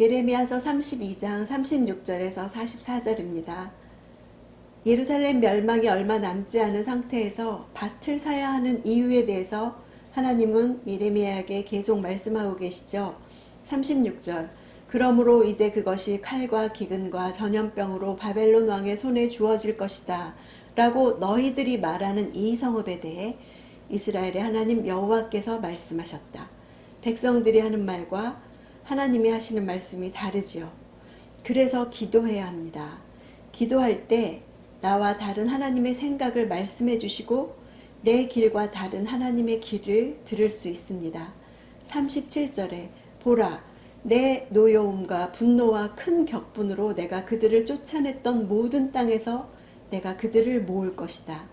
예레미야서 32장 36절에서 44절입니다. 예루살렘 멸망이 얼마 남지 않은 상태에서 밭을 사야 하는 이유에 대해서 하나님은 예레미야에게 계속 말씀하고 계시죠. 36절. 그러므로 이제 그것이 칼과 기근과 전염병으로 바벨론 왕의 손에 주어질 것이다. 라고 너희들이 말하는 이 성읍에 대해 이스라엘의 하나님 여호와께서 말씀하셨다. 백성들이 하는 말과 하나님이 하시는 말씀이 다르지요. 그래서 기도해야 합니다. 기도할 때 나와 다른 하나님의 생각을 말씀해 주시고 내 길과 다른 하나님의 길을 들을 수 있습니다. 37절에 보라 내 노여움과 분노와 큰 격분으로 내가 그들을 쫓아냈던 모든 땅에서 내가 그들을 모을 것이다.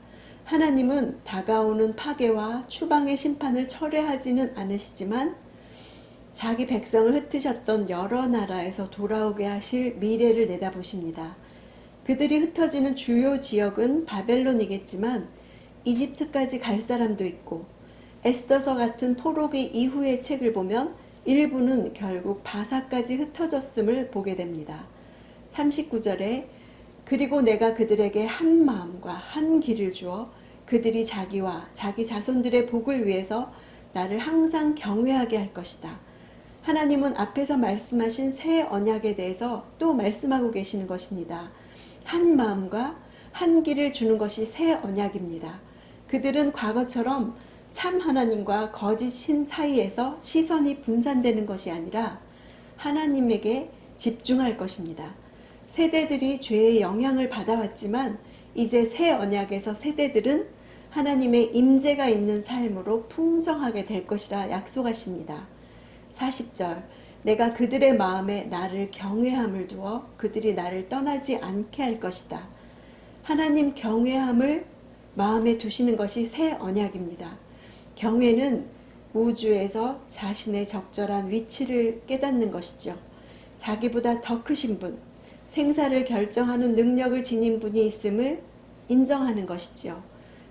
하나님은 다가오는 파괴와 추방의 심판을 철회하지는 않으시지만 자기 백성을 흩으셨던 여러 나라에서 돌아오게 하실 미래를 내다보십니다. 그들이 흩어지는 주요 지역은 바벨론이겠지만 이집트까지 갈 사람도 있고 에스더서 같은 포로기 이후의 책을 보면 일부는 결국 바사까지 흩어졌음을 보게 됩니다. 39절에 그리고 내가 그들에게 한 마음과 한 길을 주어 그들이 자기와 자기 자손들의 복을 위해서 나를 항상 경외하게 할 것이다. 하나님은 앞에서 말씀하신 새 언약에 대해서 또 말씀하고 계시는 것입니다. 한 마음과 한 길을 주는 것이 새 언약입니다. 그들은 과거처럼 참 하나님과 거짓 신 사이에서 시선이 분산되는 것이 아니라 하나님에게 집중할 것입니다. 세대들이 죄의 영향을 받아왔지만 이제 새 언약에서 세대들은 하나님의 임재가 있는 삶으로 풍성하게 될 것이라 약속하십니다. 40절 내가 그들의 마음에 나를 경외함을 두어 그들이 나를 떠나지 않게 할 것이다. 하나님 경외함을 마음에 두시는 것이 새 언약입니다. 경외는 우주에서 자신의 적절한 위치를 깨닫는 것이죠. 자기보다 더 크신 분, 생사를 결정하는 능력을 지닌 분이 있음을 인정하는 것이지요.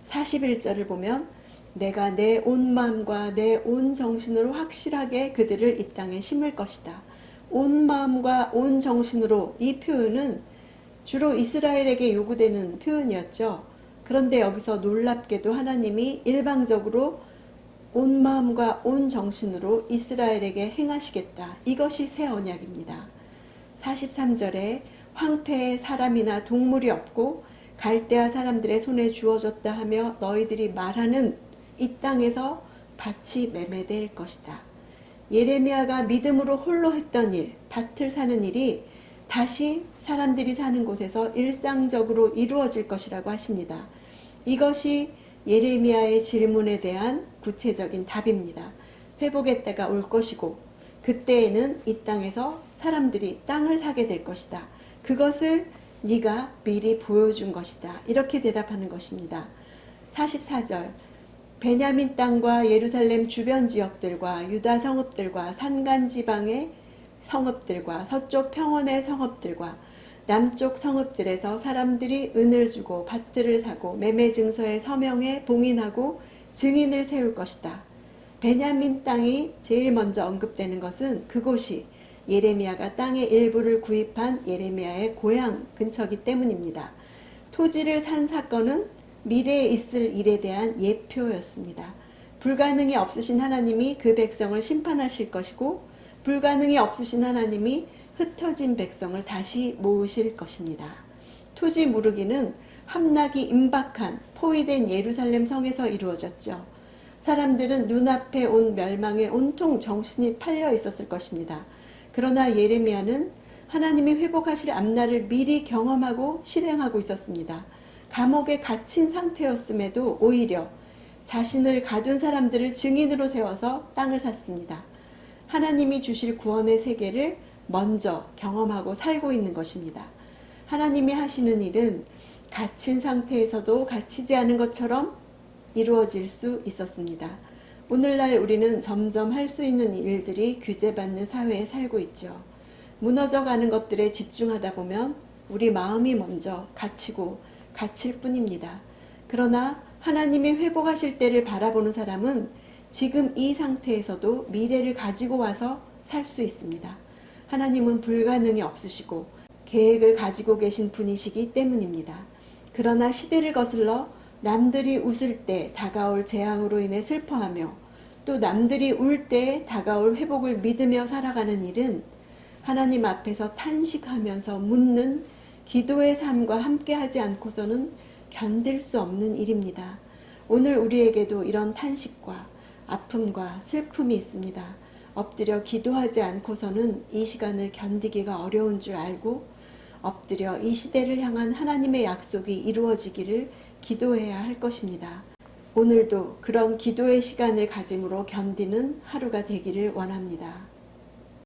41절을 보면 내가 내 온 마음과 내 온 정신으로 확실하게 그들을 이 땅에 심을 것이다. 온 마음과 온 정신으로 이 표현은 주로 이스라엘에게 요구되는 표현이었죠. 그런데 여기서 놀랍게도 하나님이 일방적으로 온 마음과 온 정신으로 이스라엘에게 행하시겠다. 이것이 새 언약입니다. 43절에 황폐에 사람이나 동물이 없고 갈대아 사람들의 손에 주어졌다 하며 너희들이 말하는 이 땅에서 밭이 매매될 것이다. 예레미야가 믿음으로 홀로 했던 일, 밭을 사는 일이 다시 사람들이 사는 곳에서 일상적으로 이루어질 것이라고 하십니다. 이것이 예레미야의 질문에 대한 구체적인 답입니다. 회복의 때가 올 것이고 그때에는 이 땅에서 사람들이 땅을 사게 될 것이다. 그것을 네가 미리 보여준 것이다. 이렇게 대답하는 것입니다. 44절 베냐민 땅과 예루살렘 주변 지역들과 유다 성읍들과 산간 지방의 성읍들과 서쪽 평원의 성읍들과 남쪽 성읍들에서 사람들이 은을 주고 밭들을 사고 매매 증서에 서명해 봉인하고 증인을 세울 것이다. 베냐민 땅이 제일 먼저 언급되는 것은 그곳이 예레미야가 땅의 일부를 구입한 예레미야의 고향 근처기 때문입니다. 토지를 산 사건은 미래에 있을 일에 대한 예표였습니다. 불가능이 없으신 하나님이 그 백성을 심판하실 것이고 불가능이 없으신 하나님이 흩어진 백성을 다시 모으실 것입니다. 토지 무르기는 함락이 임박한 포위된 예루살렘 성에서 이루어졌죠. 사람들은 눈앞에 온 멸망에 온통 정신이 팔려 있었을 것입니다. 그러나 예레미야는 하나님이 회복하실 앞날을 미리 경험하고 실행하고 있었습니다. 감옥에 갇힌 상태였음에도 오히려 자신을 가둔 사람들을 증인으로 세워서 땅을 샀습니다. 하나님이 주실 구원의 세계를 먼저 경험하고 살고 있는 것입니다. 하나님이 하시는 일은 갇힌 상태에서도 갇히지 않은 것처럼 이루어질 수 있었습니다. 오늘날 우리는 점점 할 수 있는 일들이 규제받는 사회에 살고 있죠. 무너져 가는 것들에 집중하다 보면 우리 마음이 먼저 갇히고 갇힐 뿐입니다. 그러나 하나님이 회복하실 때를 바라보는 사람은 지금 이 상태에서도 미래를 가지고 와서 살 수 있습니다. 하나님은 불가능이 없으시고 계획을 가지고 계신 분이시기 때문입니다. 그러나 시대를 거슬러 남들이 웃을 때 다가올 재앙으로 인해 슬퍼하며 또 남들이 울 때 다가올 회복을 믿으며 살아가는 일은 하나님 앞에서 탄식하면서 묻는 기도의 삶과 함께 하지 않고서는 견딜 수 없는 일입니다. 오늘 우리에게도 이런 탄식과 아픔과 슬픔이 있습니다. 엎드려 기도하지 않고서는 이 시간을 견디기가 어려운 줄 알고 엎드려 이 시대를 향한 하나님의 약속이 이루어지기를 기도해야 할 것입니다. 오늘도 그런 기도의 시간을 가짐으로 견디는 하루가 되기를 원합니다.